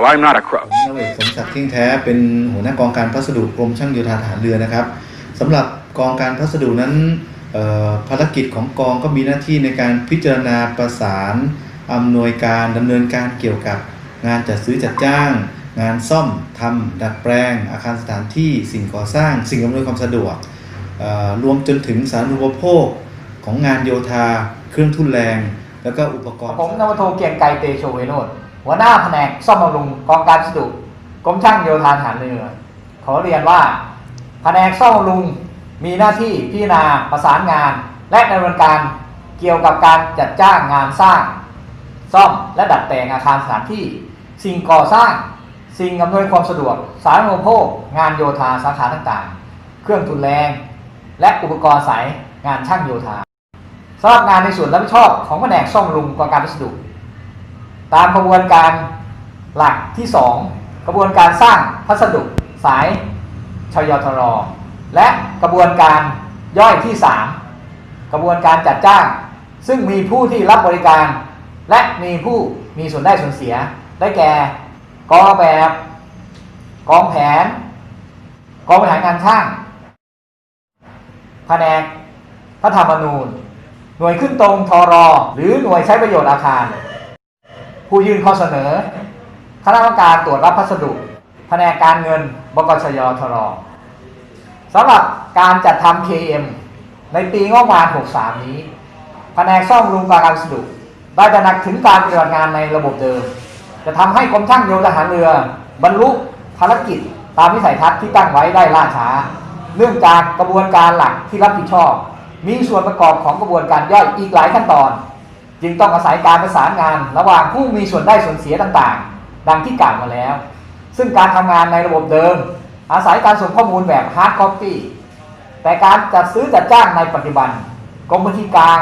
Well, I'm not a crook. นาวเอกสมศักดิ์เที่ยงแท้เป็นหัวหน้ากองการพัสดุกรมช่างโยธาทหารเรือนะครับสำหรับกองการพัสดุนั้นเอ่อภารกิจของกองก็มีหน้าที่ในการพิจารณาประสานอำนวยการดำเนินการเกี่ยวกับ งานจัดซื้อจัดจ้าง งานซ่อมทำดัดแปลง อาคารสถานที่สิ่งก่อสร้าง สิ่งอำนวยความสะดวกเอ่อรวมจนถึงสาธารณูปโภคของงานโยธา เครื่องทุ่นแรง แล้วก็อุปกรณ์ ผมนวโทเกียงไกรเตโชเวโรธ หัวหน้าแผนกซ่อมบำรุงกองการพัสดุกรมช่างโยธาทหารเรือ ขอเรียนว่า แผนกซ่อมบำรุงมีหน้าที่พิจารณาประสานงาน และดำเนินการเกี่ยวกับการจัดจ้างงานสร้าง ซ่อมและดัดแปลงอาคารสถานที่ สิ่งก่อสร้าง สิ่งอำนวยความสะดวก สาธารณูปโภค งานโยธาสาขาต่างๆ เครื่องทุนแรง และอุปกรณ์สายงานช่างโยธาสำหรับงานในส่วนรับผิดชอบของแผนกซ่อมบำรุงกองการพัสดุ ตามกระบวนการหลักที่ 2 กระบวนการสร้างพัสดุสายชยทรและกระบวนการย่อยที่ 3 กระบวนการจัดจ้าง ซึ่งมีผู้ที่รับบริการ และมีผู้มีส่วนได้ส่วนเสีย ได้แก่กองแบบกองแผน กองบริหารงานช่างแผนกพระธรรมนูญ หน่วยขึ้นตรงทอรอ หรือหน่วยใช้ประโยชน์อาคาร ผู้ยื่นข้อเสนอ คณะกรรมการตรวจรับพัสดุแผนกการเงินบกชยทรสำหรับการจัดทำ KM ในปีงบประมาณ 63 นี้แผนกซ่อมรุงการพัสดุได้ตระหนักถึงการปฏิบัติงานในระบบเดิม จะทำให้กรมช่างโยธาหารเรือบรรลุภารกิจตามวิสัยทัศน์ที่ตั้งไว้ได้ล่าช้า เนื่องจากกระบวนการหลักที่รับผิดชอบ มีส่วนประกอบของกระบวนการย่อยอีกหลายขั้นตอน จึงต้องอาศัยการประสานงาน ระหว่างผู้มีส่วนได้ส่วนเสียต่างๆ ดังที่กล่าวมาแล้ว ซึ่งการทำงานในระบบเดิม อาศัยการส่งข้อมูลแบบ hard copy แต่การจัดซื้อจัดจ้างในปัจจุบันกรมบัญชีกลาง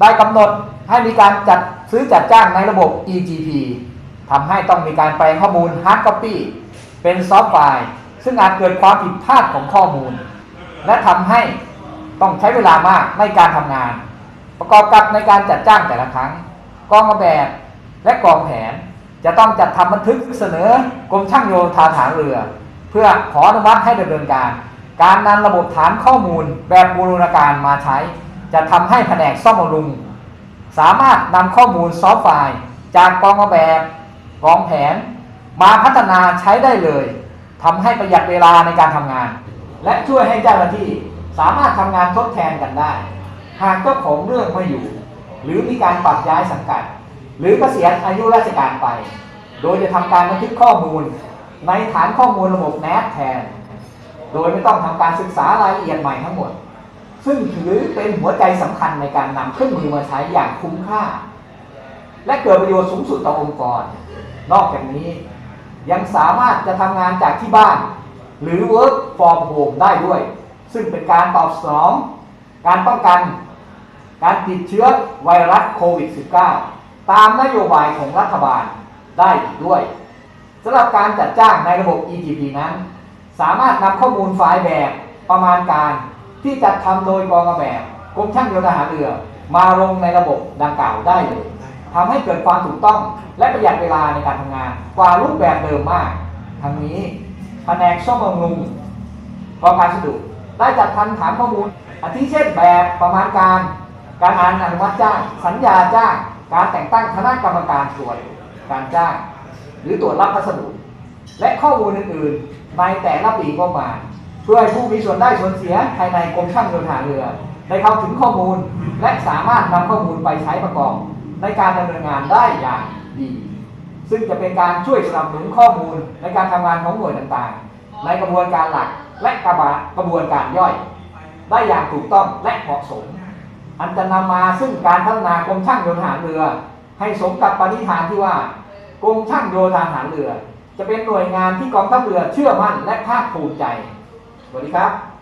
ได้กำหนดให้มีการจัดซื้อจัดจ้างในระบบ EGP ทำให้ต้องมีการแปลงข้อมูล hard copy เป็นซอฟต์ไฟล์ซึ่งอาจเกิดความผิดพลาดของข้อมูล และทำให้ต้องใช้เวลามากในการทำงาน ประกอบกับในการจัดจ้างแต่ละครั้งกองแบบและกองแผน จะต้องจัดทำบันทึกเสนอกรมช่างโยธาฐานเรือ เพื่อขออนุมัติให้ดำเนินการ การนำระบบฐานข้อมูลแบบบูรณาการมาใช้ จะทำให้แผนกซ่อมบำรุง สามารถนำข้อมูลซอฟต์ไฟล์ จากกองแบบกองแผน มาพัฒนาใช้ได้เลยทำให้ประหยัดเวลาในการทำงาน และช่วยให้เจ้าหน้าที่สามารถทำงานทดแทนกันได้ หากเจ้าของเรื่องไม่อยู่ หรือมีการปรับย้ายสังกัด หรือเกษียณอายุราชการไป โดยจะทำการบันทึกข้อมูล ในฐานข้อมูลระบบ NAT แทน โดยไม่ต้องทำการศึกษารายละเอียดใหม่ทั้งหมด ซึ่งถือเป็นหัวใจสำคัญในการนำเครื่องมือมาใช้อย่างคุ้มค่า และเกิดประโยชน์สูงสุดต่อองค์กร นอกจากนี้ยังสามารถจะทำงานจากที่บ้าน หรือ work from home ได้ด้วย ซึ่งเป็นการตอบสนอง การป้องกัน การติดเชื้อไวรัสโควิด -19 ตามนโยบายของรัฐบาลได้อีกด้วยสำหรับการจัดจ้างในระบบ EGP นั้น สามารถนำข้อมูลไฟล์แบบประมาณการที่จัดทำโดยกองแบบกรมช่างโยธาทหารเรือ มาลงในระบบดังกล่าวได้เลยทำให้เกิดความถูกต้องและประหยัดเวลาในการทำงาน กว่ารูปแบบเดิมมากทั้งนี้แผนกซ่อมบำรุงกองการสะดุได้จัดทำฐานข้อมูล อาทิเช่นแบบประมาณการ การอ่านอนุมัติจ้าง สัญญาจ้าง การแต่งตั้งคณะกรรมการตรวจการจ้าง หรือตรวจรับพัสดุ และข้อมูลอื่นๆ ในแต่ละปีก็มาเพื่อให้ผู้มีส่วนได้ส่วนเสียภายในกรมช่างโยธาเรือ ได้เข้าถึงข้อมูลและสามารถนำข้อมูลไปใช้ประกอบ ในการดำเนินงานได้อย่างดี ซึ่งจะเป็นการช่วยสนับสนุนข้อมูลในการทำงานของหน่วยต่างๆ ในกระบวนการหลักและกระบะกระบวนการย่อย ได้อย่างถูกต้องและเหมาะสม อันจะนำมาซึ่งการพัฒนากรมช่างโยธาเรือ ให้สมกับปณิธานที่ว่ากรมช่างโยธาหารเรือ จะเป็นหน่วยงานที่กองทัพเรือเชื่อมั่นและภาคภูมิใจสวัสดีครับ